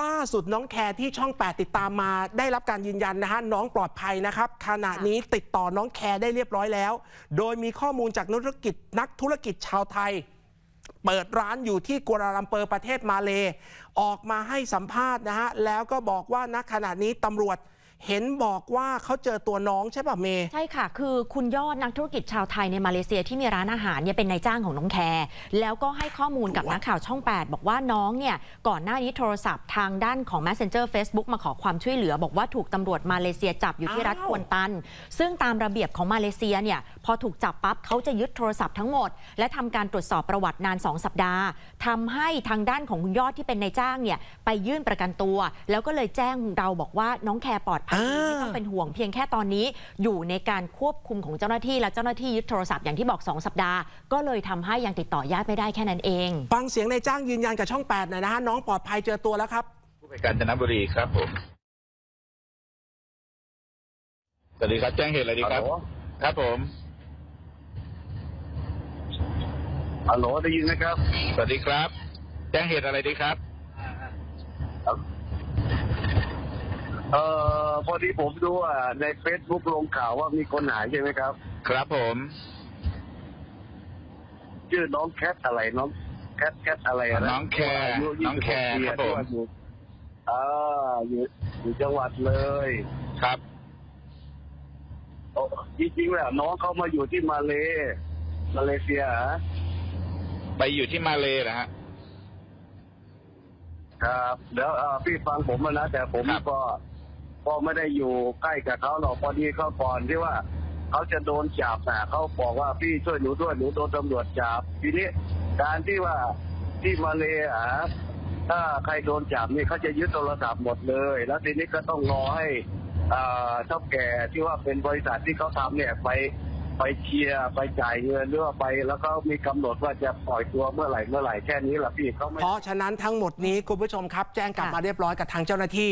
ล่าสุดน้องแคร์ที่ช่อง 8 ติดตามมาได้รับการยืนยันนะฮะน้องปลอดภัยนะครับขณะนี้ติดต่อน้องแคร์ได้เรียบร้อยแล้ว โดยมีข้อมูลจากนักธุรกิจนักธุรกิจชาวไทย เปิดร้านอยู่ที่กัวลาลัมเปอร์ประเทศมาเล ออกมาให้สัมภาษณ์นะฮะแล้วก็บอกว่าณขณะนี้ตำรวจ เห็นบอกว่าเขาเจอตัวน้องใช่ป่ะเมย์ใช่ค่ะ คือคุณยอดนักธุรกิจชาวไทยในมาเลเซียที่มีร้านอาหารเนี่ยเป็นนายจ้างของน้องแคร์แล้วก็ให้ข้อมูลกับนักข่าวช่อง 8 บอกว่าน้องเนี่ยก่อนหน้านี้โทรศัพท์ทางด้านของ Messenger Facebook มาขอความช่วยเหลือ บอกว่าถูกตำรวจมาเลเซียจับอยู่ที่รัฐควนตัน ซึ่งตามระเบียบของมาเลเซียเนี่ยพอถูกจับปั๊บเขาจะยึดโทรศัพท์ทั้งหมด และทำการตรวจสอบประวัตินาน 2 สัปดาห์ทำให้ทางด้านของคุณยอดที่เป็นนายจ้างเนี่ยไปยื่นประกันตัว แล้วก็เลยแจ้งเราบอกว่าน้องแคร์ปลอดภัยดีไม่ต้องเป็นห่วงเพียงแค่ตอนนี้อยู่ในการควบคุมของเจ้าหน้าที่และเจ้าหน้าที่ยึดโทรศัพท์อย่างที่บอก 2 สัปดาห์ ก็เลยทำให้ยังติดต่อญาติไม่ได้แค่นั้นเอง ฟังเสียงนายจ้างยืนยันกับช่อง8หน่อยนะฮะน้องปลอดภัยเจอตัวแล้วครับผู้ไปกาญจนบุรีครับผมสวัสดีครับแจ้งเหตุอะไรดีครับฮัลโหลครับผมฮัลโหลได้ยินไหมครับ สวัสดีครับ แจ้งเหตุอะไรดีครับ เอ่อ พอดีผมดูอะในเฟซบุ๊กลงข่าวว่ามีคนหายใช่ไหมครับ ครับผม ชื่อน้องแคทอะไรน้องแคทแคทอะไระน้องแคร์ายุน้องแคร์26ปีครับผม ที่ว่าอยู่อ่าอยู่อยู่จังหวัดเลยครับ โอ้จริงๆแล้วน้องเขามาอยู่ที่มาเลมาเลเซียเหรอไปอยู่ที่มาเลยนะฮะ ครับเดี๋ยวเอ่อพี่ฟังผมมานะแต่ผมครับ ก็ ก็ไม่ได้อยู่ใกล้กับเขาหรอกพอดีเขาก่อนที่ว่าเขาจะโดนจับนะเขาบอกว่าพี่ช่วยหนูด้วยหนูโดนตำรวจจับทีนี้การที่ว่าที่มาเลยอะถ้าใครโดนจับนี่เขาจะยึดโทรศัพท์หมดเลย แล้วทีนี้ก็ต้องรอให้อ่าเท่าแก่ที่ว่าเป็นบริษัทที่เขาทำเนี่ยไปไปเคลียร์ไปจ่ายเงินหรือว่าไป แล้วก็มีกำหนดว่าจะปล่อยตัวเมื่อไหร่เมื่อไหร่แค่นี้แหละพี่เขาไม่เพราะฉะนั้นทั้งหมดนี้คุณผู้ชมครับ แจ้งกลับมาเรียบร้อยกับทางเจ้าหน้าที่